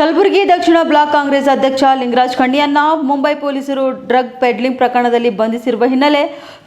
ಕಲಬುರಗಿ ದಕ್ಷಿಣ block Congress ಅಧ್ಯಕ್ಷ ಲಿಂಗರಾಜ್ ಖಂಡಿಯನ್ನ ಮುಂಬೈ ಪೊಲೀಸರು drug peddling ಪ್ರಕರಣದಲ್ಲಿ ಬಂಧಿಸಿರುವ ಹಿನ್ನೆಲೆ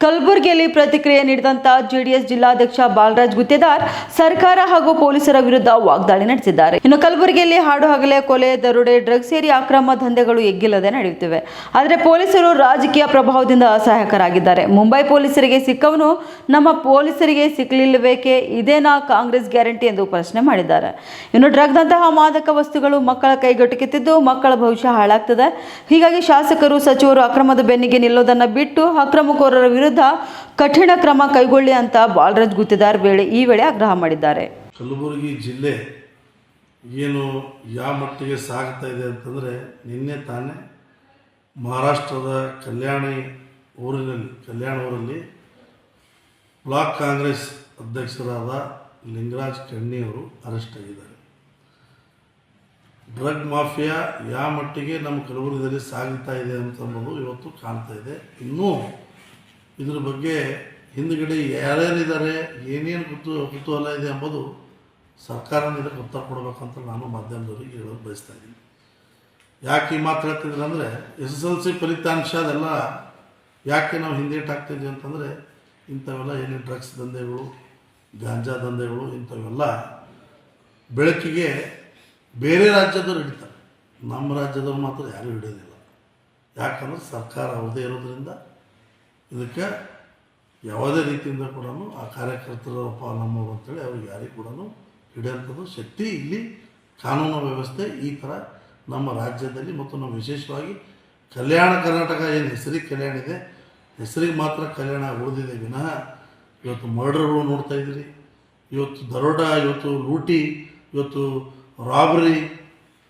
ಕಲಬುರಗಿಯಲ್ಲಿ ಪ್ರತಿಕ್ರಿಯೆ ನೀಡಿದಂತ ಜೆಡಿಎಸ್ ಜಿಲ್ಲಾಧ್ಯಕ್ಷ ಬಾಲರಾಜ್ ಗುತ್ತೇದಾರ್ ಸರ್ಕಾರ ಹಾಗೂ ಪೊಲೀಸರ ವಿರುದ್ಧ ವಾಗ್ದಾಳಿ ನಡೆಸಿದ್ದಾರೆ. ಇನ್ನು ಕಲಬುರಗಿಯಲ್ಲಿ ಹಾಡು ಹಗಲೆ ಕೊಲೆ, ದರೋಡೆ, ಡ್ರಗ್ ಸೇರಿ ಅಕ್ರಮ ದಂಧೆಗಳು ಎಗ್ಗಿಲ್ಲದೆ ನಡೆಯುತ್ತಿವೆ. ಆದರೆ ಪೊಲೀಸರು ರಾಜಕೀಯ ಪ್ರಭಾವದಿಂದ ಅಸಹಾಯಕರಾಗಿದ್ದಾರೆ. ಮುಂಬೈ ಪೊಲೀಸರಿಗೆ ಸಿಕ್ಕವನು ನಮ್ಮ ಪೊಲೀಸರಿಗೆ ಸಿಕ್ಕಲಿಲ್ಲಬೇಕೆ ಇದೇನಾ ಕಾಂಗ್ರೆಸ್ ಗ್ಯಾರಂಟಿ ಎಂದು ಪ್ರಶ್ನೆ ಮಾಡಿದ್ದಾರೆ. ಇನ್ನು ಡ್ರಗ್ದಂತಹ ಮಾದಕ ವಸ್ತುಗಳು ಮಕ್ಕಳ ಕೈಗೆಟುಕುತ್ತಿದ್ದು ಮಕ್ಕಳ ಭವಿಷ್ಯ ಹಾಳಾಗ್ತದೆ. ಹೀಗಾಗಿ ಶಾಸಕರು, ಸಚಿವರು ಅಕ್ರಮದ ಬೆನ್ನಿಗೆ ನಿಲ್ಲೋದನ್ನ ಬಿಟ್ಟು ಅಕ್ರಮಕೋರರ ವಿರುದ್ಧ ಕಠಿಣ ಕ್ರಮ ಕೈಗೊಳ್ಳಿ ಅಂತ ಬಾಲರಾಜ್ ಗುತ್ತಿದಾರ್ ವೇಳೆ ಈ ವೇಳೆ ಆಗ್ರಹ ಮಾಡಿದ್ದಾರೆ. ಕಲಬುರಗಿ ಜಿಲ್ಲೆ ಏನು ಯಾವ ಮಟ್ಟಿಗೆ ಸಾಗ್ತಾ ಇದೆ ಅಂತಂದರೆ ನಿನ್ನೆ ತಾನೇ ಮಹಾರಾಷ್ಟ್ರದ ಕಲ್ಯಾಣಿ ಊರಿನಲ್ಲಿ, ಕಲ್ಯಾಣ ಊರಲ್ಲಿ ಬ್ಲಾಕ್ ಕಾಂಗ್ರೆಸ್ ಅಧ್ಯಕ್ಷರಾದ ಲಿಂಗರಾಜ್ ಕಣ್ಣಿಯವರು ಅರೆಸ್ಟ್ ಆಗಿದ್ದಾರೆ. ಡ್ರಗ್ ಮಾಫಿಯಾ ಯಾವ ಮಟ್ಟಿಗೆ ನಮ್ಮ ಕಲಬುರಗಿಯಲ್ಲಿ ಸಾಗುತ್ತಾ ಇದೆ ಅನ್ನೋದು ಇವತ್ತು ಕಾಣ್ತಾ ಇದೆ. ಇನ್ನೂ ಇದ್ರ ಬಗ್ಗೆ ಹಿಂದುಗಡೆ ಯಾರ್ಯಾರಿದ್ದಾರೆ, ಏನೇನು ಕುತು ಕುತೂಹಲ ಇದೆ ಎಂಬುದು ಸರ್ಕಾರ ಇದಕ್ಕೆ ಉತ್ತರ ಕೊಡಬೇಕಂತ ನಾನು ಮಾಧ್ಯಮದವರಿಗೆ ಹೇಳೋದು ಬಯಸ್ತಾ ಇದ್ದೀನಿ. ಯಾಕೆ ಈ ಮಾತು ಹೇಳ್ತಿದ್ರು ಅಂದರೆ ಎಸ್ ಎಸ್ ಎಲ್ ಸಿ ಫಲಿತಾಂಶ ಅದೆಲ್ಲ ಯಾಕೆ ನಾವು ಹಿಂದೇಟು ಹಾಕ್ತಿದ್ವಿ ಅಂತಂದರೆ, ಇಂಥವೆಲ್ಲ ಏನೇನು ಡ್ರಗ್ಸ್ ದಂಧೆಗಳು, ಗಾಂಜಾ ದಂಧೆಗಳು, ಇಂಥವೆಲ್ಲ ಬೆಳಕಿಗೆ ಬೇರೆ ರಾಜ್ಯದವ್ರು ಹಿಡಿತಾರೆ. ನಮ್ಮ ರಾಜ್ಯದವ್ರು ಮಾತ್ರ ಯಾರೂ ಹಿಡಿಯೋದಿಲ್ಲ. ಯಾಕಂದ್ರೆ ಸರ್ಕಾರ ಅವದೇ ಇರೋದ್ರಿಂದ ಇದಕ್ಕೆ ಯಾವುದೇ ರೀತಿಯಿಂದ ಕೂಡ ಆ ಕಾರ್ಯಕರ್ತರಪ್ಪ ನಮ್ಮವರು ಅಂತೇಳಿ ಅವ್ರಿಗೆ ಯಾರಿಗೂ ಕೂಡ ಹಿಡಿಯೋಂಥದ್ದು. ಶಕ್ತಿ ಇಲ್ಲಿ ಕಾನೂನು ವ್ಯವಸ್ಥೆ ಈ ಥರ ನಮ್ಮ ರಾಜ್ಯದಲ್ಲಿ ಮತ್ತು ನಾವು ವಿಶೇಷವಾಗಿ ಕಲ್ಯಾಣ ಕರ್ನಾಟಕ ಏನು ಹೆಸರಿಗೆ ಕಲ್ಯಾಣ ಇದೆ, ಹೆಸರಿಗೆ ಮಾತ್ರ ಕಲ್ಯಾಣ ಉಳಿದಿದೆ. ವಿನಃ ಇವತ್ತು ಮರ್ಡರ್ಗಳು ನೋಡ್ತಾ ಇದ್ದೀರಿ. ಇವತ್ತು ದರೋಡ, ಇವತ್ತು ಲೂಟಿ, ಇವತ್ತು ರಾಬರಿ,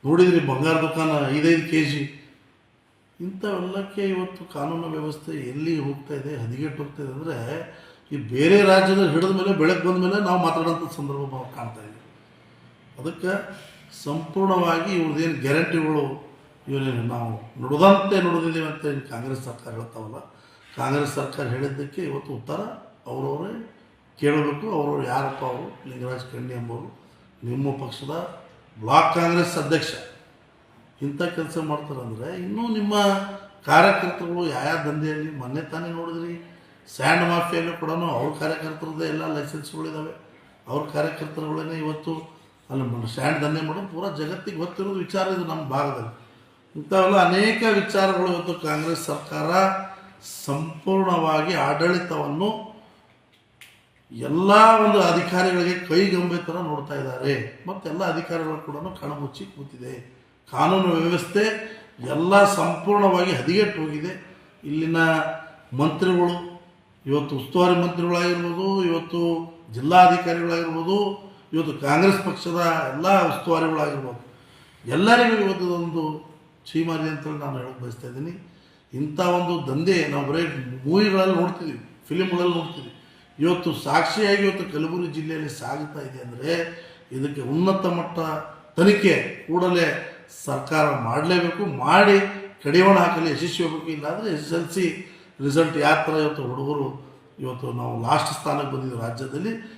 ನೋಡಿದ್ರಿ ಬಂಗಾರ ದುಕಾನ ಐದೈದು ಕೆ ಜಿ ಇಂಥವೆಲ್ಲಕ್ಕೆ ಇವತ್ತು ಕಾನೂನು ವ್ಯವಸ್ಥೆ ಎಲ್ಲಿ ಹೋಗ್ತಾ ಇದೆ, ಹದಿಗೆಟ್ಟು ಹೋಗ್ತಾ ಇದೆ ಅಂದರೆ, ಈ ಬೇರೆ ರಾಜ್ಯದ ಹಿಡಿದ ಮೇಲೆ ಬೆಳಗ್ಗೆ ಬಂದ ಮೇಲೆ ನಾವು ಮಾತಾಡೋಂಥ ಸಂದರ್ಭ ನಾವು ಕಾಣ್ತಾ ಇದ್ದೀವಿ ಅದಕ್ಕೆ ಸಂಪೂರ್ಣವಾಗಿ ಇವ್ರದ್ದೇನು ಗ್ಯಾರಂಟಿಗಳು ಇವನೇನು ನಾವು ನುಡಿದಂತೆ ನುಡಿದಿದ್ದೀವಿ ಅಂತ ಏನು ಕಾಂಗ್ರೆಸ್ ಸರ್ಕಾರ ಹೇಳ್ತಾವಲ್ಲ, ಕಾಂಗ್ರೆಸ್ ಸರ್ಕಾರ ಹೇಳಿದ್ದಕ್ಕೆ ಇವತ್ತು ಉತ್ತರ ಅವರವರೇ ಕೇಳಬೇಕು, ಅವರವ್ರು ಯಾರಪ್ಪ ಅವರು, ಲಿಂಗರಾಜ್ ಖಂಡಿ ಎಂಬವರು, ನಿಮ್ಮ ಪಕ್ಷದ ಬ್ಲಾಕ್ ಕಾಂಗ್ರೆಸ್ ಅಧ್ಯಕ್ಷ, ಇಂಥ ಕೆಲಸ ಮಾಡ್ತಾರಂದ್ರೆ ಇನ್ನೂ ನಿಮ್ಮ ಕಾರ್ಯಕರ್ತರುಗಳು ಯಾವ ದಂಧೆಯಲ್ಲಿ ಮೊನ್ನೆ ತಾನೇ ನೋಡಿದ್ರಿ, ಸ್ಯಾಂಡ್ ಮಾಫಿಯಲ್ಲೂ ಕೂಡ ಅವ್ರ ಕಾರ್ಯಕರ್ತರದ್ದೇ ಎಲ್ಲ ಲೈಸೆನ್ಸ್ಗಳಿದ್ದಾವೆ ಅವ್ರ ಕಾರ್ಯಕರ್ತರುಗಳೇ ಇವತ್ತು ಅಲ್ಲಿ ಸ್ಯಾಂಡ್ ದಂಧೆ ಮಾಡೋದು ಪೂರಾ ಜಗತ್ತಿಗೆ ಗೊತ್ತಿರೋದು ವಿಚಾರ ಇದು ನಮ್ಮ ಭಾಗದಲ್ಲಿ. ಇಂಥವೆಲ್ಲ ಅನೇಕ ವಿಚಾರಗಳು ಇವತ್ತು ಕಾಂಗ್ರೆಸ್ ಸರ್ಕಾರ ಸಂಪೂರ್ಣವಾಗಿ ಆಡಳಿತವನ್ನು ಎಲ್ಲ ಒಂದು ಅಧಿಕಾರಿಗಳಿಗೆ ಕೈಗೊಂಬೆ ಥರ ನೋಡ್ತಾ ಇದ್ದಾರೆ. ಮತ್ತು ಎಲ್ಲ ಅಧಿಕಾರಿಗಳು ಕೂಡ ಕಣಮುಚ್ಚಿ ಕೂತಿದೆ. ಕಾನೂನು ವ್ಯವಸ್ಥೆ ಎಲ್ಲ ಸಂಪೂರ್ಣವಾಗಿ ಹದಿಗೆಟ್ಟು ಹೋಗಿದೆ. ಇಲ್ಲಿನ ಮಂತ್ರಿಗಳು, ಇವತ್ತು ಉಸ್ತುವಾರಿ ಮಂತ್ರಿಗಳಾಗಿರ್ಬೋದು, ಇವತ್ತು ಜಿಲ್ಲಾಧಿಕಾರಿಗಳಾಗಿರ್ಬೋದು, ಇವತ್ತು ಕಾಂಗ್ರೆಸ್ ಪಕ್ಷದ ಎಲ್ಲ ಉಸ್ತುವಾರಿಗಳಾಗಿರ್ಬೋದು, ಎಲ್ಲರಿಗೂ ಇವತ್ತು ಒಂದು ಚೀಮಾರಿ ಅಂತೇಳಿ ನಾನು ಹೇಳಕ್ಕೆ ಬಯಸ್ತಾ ಇದ್ದೀನಿ. ಇಂಥ ಒಂದು ದಂಧೆ ನಾವು ಬರೀ ಮೂವಿಗಳಲ್ಲಿ ನೋಡ್ತಿದ್ದೀವಿ ಫಿಲಿಮ್ಗಳಲ್ಲಿ ನೋಡ್ತಿದ್ದೀವಿ ಇವತ್ತು ಸಾಕ್ಷಿಯಾಗಿ ಇವತ್ತು ಕಲಬುರಗಿ ಜಿಲ್ಲೆಯಲ್ಲಿ ಸಾಗುತ್ತಾ ಇದೆ ಅಂದರೆ ಇದಕ್ಕೆ ಉನ್ನತ ಮಟ್ಟ ತನಿಖೆ ಕೂಡಲೇ ಸರ್ಕಾರ ಮಾಡಲೇಬೇಕು, ಮಾಡಿ ಕಡಿವಾಣ ಹಾಕಲು, ಯಶಸ್ವಿ ಹೋಗಬೇಕು ಇಲ್ಲಾಂದರೆ ಎಸ್ ಎಲ್ ಸಿ ರಿಸಲ್ಟ್ ಯಾವ ಥರ ಇವತ್ತು ಹುಡುಗರು ಇವತ್ತು ನಾವು ಲಾಸ್ಟ್ ಸ್ಥಾನಕ್ಕೆ ಬಂದಿದ್ದೀವಿ ರಾಜ್ಯದಲ್ಲಿ.